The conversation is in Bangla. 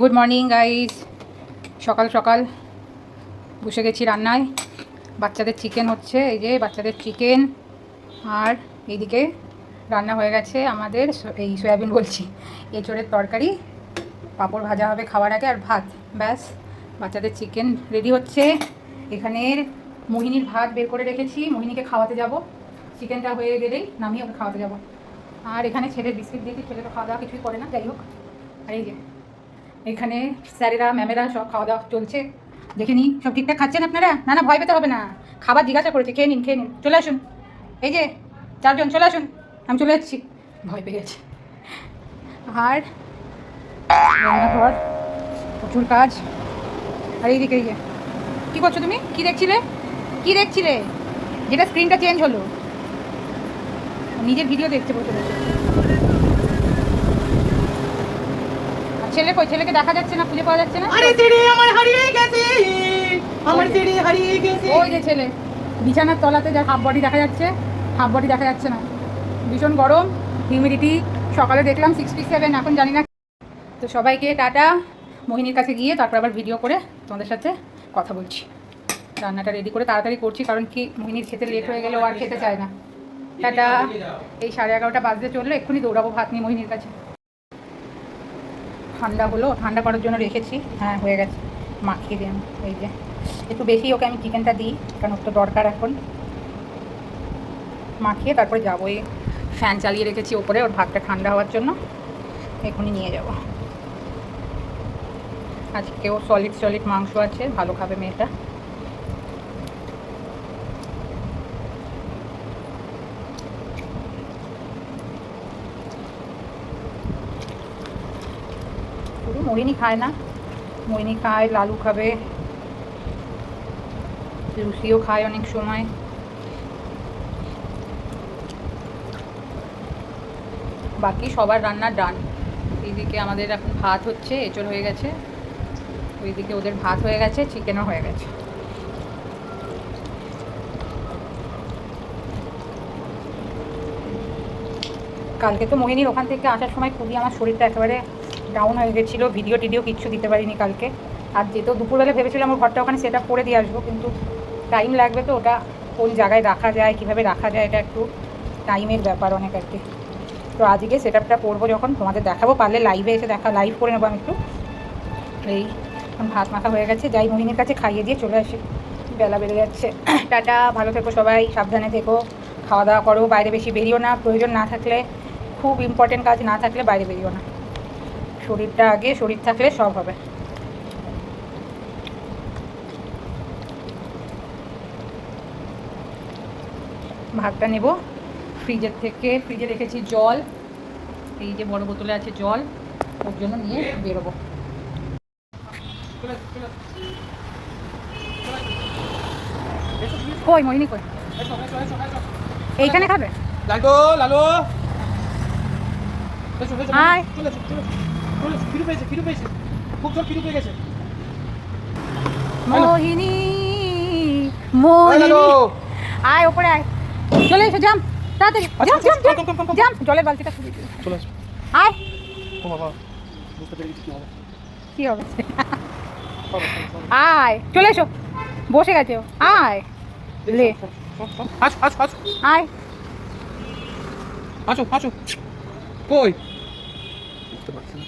গুড মর্নিং গাইস সকাল সকাল। বসে গেছি রান্নায়। বাচ্চাদের চিকেন হচ্ছে, এই যে বাচ্চাদের চিকেন আর এইদিকে রান্না হয়ে গেছে আমাদের এই সয়াবিন বলছি। এঁচড়ের তরকারি। পাঁপড় ভাজা হবে খাওয়ার আগে আর ভাত। ব্যাস, বাচ্চাদের চিকেন রেডি হচ্ছে। এখানের মোহিনীর ভাত বের করে রেখেছি। মোহিনীকে খাওয়াতে যাব। চিকেনটা হয়ে গেলেই নামিয়ে ওকে খাওয়াতে যাব। আর এখানে ছেলের বিস্কিট দিয়েছি। ছেলে তো খাওয়া দাওয়া কিছুই করে না। যাই হোক। আর এই যে এখানে স্যারেরা, ম্যামেরা সব খাওয়া দাওয়া চলছে। দেখে নিন, সব ঠিকঠাক খাচ্ছেন আপনারা? না না, ভয় পেতে হবে না। খাবার জিজ্ঞাসা করেছে, খেয়ে নিন খেয়ে নিন। চলে আসুন। এই যে, চারজন, চলে আসুন। আমি চলে যাচ্ছি। ভয় পেয়ে গেছে। আর রান্নাঘর, প্রচুর কাজ। আর এইদিকে, এই যে। কী করছ তুমি? কি দেখছিলে? কি দেখছিলে? যেটা স্ক্রিনটা চেঞ্জ হলো। নিজের ভিডিও দেখতে বসে বসে আর ছেলে কই? ছেলেকে দেখা যাচ্ছে না খুঁজে পাওয়া যাচ্ছে না? আরে ছেড়ে আমার হারিয়ে গেছে। আমার ছেড়ে হারিয়ে গেছে। ওই যে ছেলে। বিছানার তলাতে যা হাফ বডি দেখা যাচ্ছে হাফ বডি দেখা যাচ্ছে না। ভীষণ গরম হিউমিডিটি সকালে দেখলাম সিক্সটি সেভেন এখন জানি না। তো সবাইকে টাটা। মোহিনীর কাছে গিয়ে তারপর আবার ভিডিও করে তোমাদের সাথে কথা বলছি। রান্নাটা রেডি করে তাড়াতাড়ি করছি কারণ কি মোহিনীর খেতে লেট হয়ে গেলে ও আর খেতে চায় না। টাটা। এই সাড়ে এগারোটা বাজতে চলল এক্ষুনি দৌড়াবো ভাত নিয়ে মোহিনীর কাছে। ঠান্ডা হলো ঠান্ডা করার জন্য রেখেছি। হ্যাঁ হয়ে গেছে। মাখিয়ে দিন এই যে। একটু বেশি ওকে আমি চিকেনটা দিই, কারণ ওর তো দরকার এখন। মাখিয়ে তারপরে যাব, এই ফ্যান চালিয়ে রেখেছি ওপরে, ওর ভাতটা ঠান্ডা হওয়ার জন্য। এখনই নিয়ে যাব। আজকেও সলিড সলিড মাংস আছে, ভালো খাবে মেয়েটা। মোহিনী খায় না। মোহিনী খায়, লালু খাবে। লুসিও খায় অনেক সময়। বাকি সবার রান্না ডান। এইদিকে আমাদের এখন ভাত হচ্ছে, এঁচড় হয়ে গেছে। ওইদিকে ওদের ভাত হয়ে গেছে, চিকেনও হয়ে গেছে। কালকে তো মোহিনীর ওখান থেকে আসার সময় খুবই আমার শরীরটা একেবারে ডাউন হয়ে গেছিল ভিডিও টিডিও কিচ্ছু দিতে পারিনি কালকে। আর যেহেতু দুপুরবেলা ভেবেছিলাম আমার ঘরটা ওখানে সেট করে দিয়ে আসব, কিন্তু টাইম লাগবে তো ওটা কোন জায়গায় রাখা যায়, কীভাবে রাখা যায় এটা একটু টাইমের ব্যাপার অনেক আর কি। তো আজকে সেট আপটা করব যখন, তোমাদের দেখাবো, পারলে লাইভে এসে দেখা লাইভ করে নেব আমি একটু। এই, এখন ভাত মাখা হয়ে গেছে, যাই মোহিনীর কাছে খাইয়ে দিয়ে চলে আসি। বেলা বেড়ে যাচ্ছে। টাটা, ভালো থেকো সবাই, সাবধানে থেকো, খাওয়া দাওয়া করো, বাইরে বেশি বেরিও না, প্রয়োজন না থাকলে, খুব ইম্পর্টেন্ট কাজ না থাকলে বাইরে বেরিও না। শরীরটা আগে শরীর থাকলে সব হবে। ভাগটা নেব। ফ্রিজের থেকে ফ্রিজে রেখেছি জল। এই যে বড় বোতলে আছে জল ওর জন্য নিয়ে বেরোবো। কই কই? এইখানে খাবে? লালু লালু। এসো, খিদে পেয়েছে খিদে পেয়েছে। খুব জোর খিদে পেয়ে গেছে। মোহিনী মোহিনী। আয় ওপরে আয়। চলে এসো জাম তাড়াতাড়ি জাম জাম কম। জাম জলের বালতিটা খুবই চলে এসো আয়। ও বাবা বুঝতে পেরেছি কি হবে? কি হবে? চলো। আয় এসো। বসে গেছে। আয়। লে। আয়। আসো আসো কই? বুঝতে পারছি না।